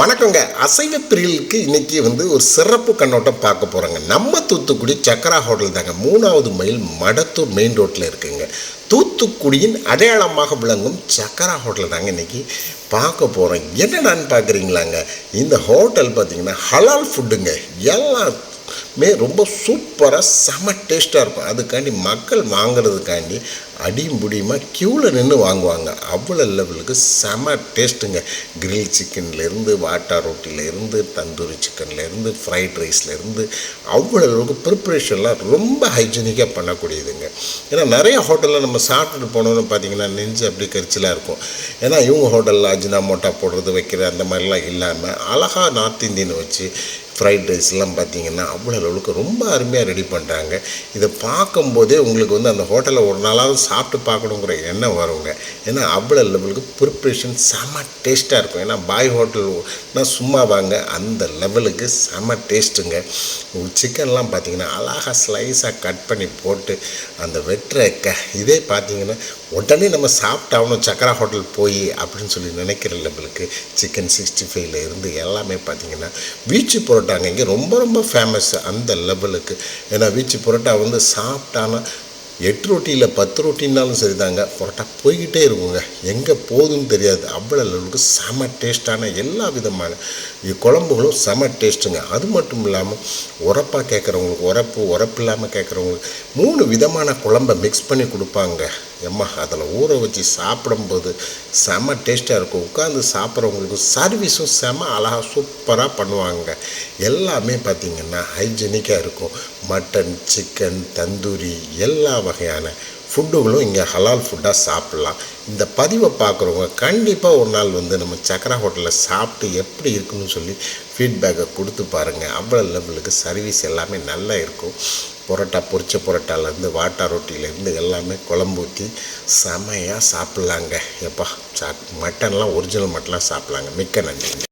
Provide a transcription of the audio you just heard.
வணக்கங்க. அசைவ பிரியலுக்கு இன்னைக்கு வந்து ஒரு சிறப்பு கண்ணோட்டம் பார்க்க போகிறோங்க நம்ம தூத்துக்குடி சக்கரா ஹோட்டல் தாங்க. மூணாவது மைல் மடத்தூர் மெயின் ரோட்டில் இருக்குங்க. தூத்துக்குடியின் அடையாளமாக விளங்கும் சக்கரா ஹோட்டல் தாங்க இன்னைக்கு பார்க்க போகிறோம் என்னடான்னு பார்க்குறீங்களாங்க? இந்த ஹோட்டல் பார்த்தீங்கன்னா ஹலால் ஃபுட்டுங்க எல்லாம் மே ரொம்ப சூப்பராக செம டேஸ்ட்டாக இருக்கும். அதுக்காண்டி மக்கள் வாங்குறதுக்காண்டி அடியும் புடியுமா க்யூவில் நின்று வாங்குவாங்க. அவ்வளோ லெவலுக்கு செம டேஸ்ட்டுங்க கிரில் சிக்கன்லேருந்து வாட்டா ரொட்டிலேருந்து தந்தூரி சிக்கன்லேருந்து ஃப்ரைட் ரைஸ்லேருந்து அவ்வளோ அளவுக்கு ப்ரிப்ரேஷன்லாம் ரொம்ப ஹைஜீனிக்காக பண்ணக்கூடியதுங்க. ஏன்னா நிறைய ஹோட்டலில் நம்ம சாப்பிட்டுட்டு போனோம்னு பார்த்தீங்கன்னா நெஞ்சு அப்படி கரிச்சலாக இருக்கும். ஏன்னா இவங்க ஹோட்டலில் அஜினா மோட்டா போடுறது வைக்கிற அந்த மாதிரிலாம் இல்லாமல் அழகாக நார்த் இந்தியன் வச்சு ஃப்ரைட் ரைஸ்லாம் பார்த்தீங்கன்னா அவ்வளோ அளவுக்கு ரொம்ப அருமையாக ரெடி பண்ணுறாங்க இதை பார்க்கும்போதே உங்களுக்கு வந்து அந்த ஹோட்டலில் ஒரு நாளாவது சாப்பிட்டு பார்க்கணுங்கிற எண்ணம் வருங்க. ஏன்னா அவ்வளோ லெவலுக்கு ப்ரிப்ரேஷன் செம டேஸ்ட்டாக இருக்கும். ஏன்னா பாய் ஹோட்டல்னா சும்மா வாங்க அந்த லெவலுக்கு செம டேஸ்ட்டுங்க சிக்கன்லாம் பார்த்தீங்கன்னா அழகாக ஸ்லைஸாக கட் பண்ணி போட்டு அந்த வெட்டுற க இதே பார்த்தீங்கன்னா உடனே நம்ம சாப்பிட்டாகணும் சக்கரா ஹோட்டல் போய் அப்படின்னு சொல்லி நினைக்கிற லெவலுக்கு சிக்கன் சிக்ஸ்டி ஃபைவ்ல இருந்து எல்லாமே பார்த்தீங்கன்னா வீச்சு புரோட்டாங்க இங்கே ரொம்ப ரொம்ப ஃபேமஸ் அந்த லெவலுக்கு ஏன்னா வீச்சு புரோட்டா வந்து சாப்பிட்டானா எட்டு ரொட்டியில் பத்து ரொட்டினாலும் சரிதாங்க. புரோட்டா போய்கிட்டே இருக்குங்க. எங்கே போகுதுன்னு தெரியாது. அவ்வளோ லெவலுக்கு செம டேஸ்ட்டான எல்லா விதமான குழம்புகளும் செம டேஸ்ட்டுங்க அது மட்டும் இல்லாமல் உரப்பாக கேட்குறவங்களுக்கு உரப்பு உரப்பு இல்லாமல் கேட்குறவங்களுக்கு மூணு விதமான குழம்பை மிக்ஸ் பண்ணி கொடுப்பாங்க. எம்மா அதில் ஊற வச்சு சாப்பிடும்போது செம டேஸ்ட்டாக இருக்கும். உட்காந்து சாப்பிட்றவங்களுக்கு சர்வீஸும் செம அழகாக சூப்பராக பண்ணுவாங்க. எல்லாமே பார்த்திங்கன்னா ஹைஜீனிக்காக இருக்கும். மட்டன் சிக்கன் தந்தூரி எல்லா வகையான ஃபுட்டுகளும் இங்கே ஹலால் ஃபுட்டாக சாப்பிட்லாம். இந்த பதிவை பார்க்குறவங்க கண்டிப்பாக ஒரு நாள் வந்து நம்ம சக்கரா ஹோட்டலில் சாப்பிட்டு எப்படி இருக்குன்னு சொல்லி ஃபீட்பேக்கை கொடுத்து பாருங்கள் அவ்வளோ லெவலுக்கு சர்வீஸ் எல்லாமே நல்லா இருக்கும். பரோட்டா பொரிச்ச பரோட்டாலேருந்து வாட்டா ரொட்டிலேருந்து எல்லாமே குழம்பு ஊற்றி செமையாக சாப்பிட்லாங்க. எப்பா சா மட்டன்லாம் ஒரிஜினல் மட்டன்லாம் சாப்பிட்லாங்க. மிக்க நன்றி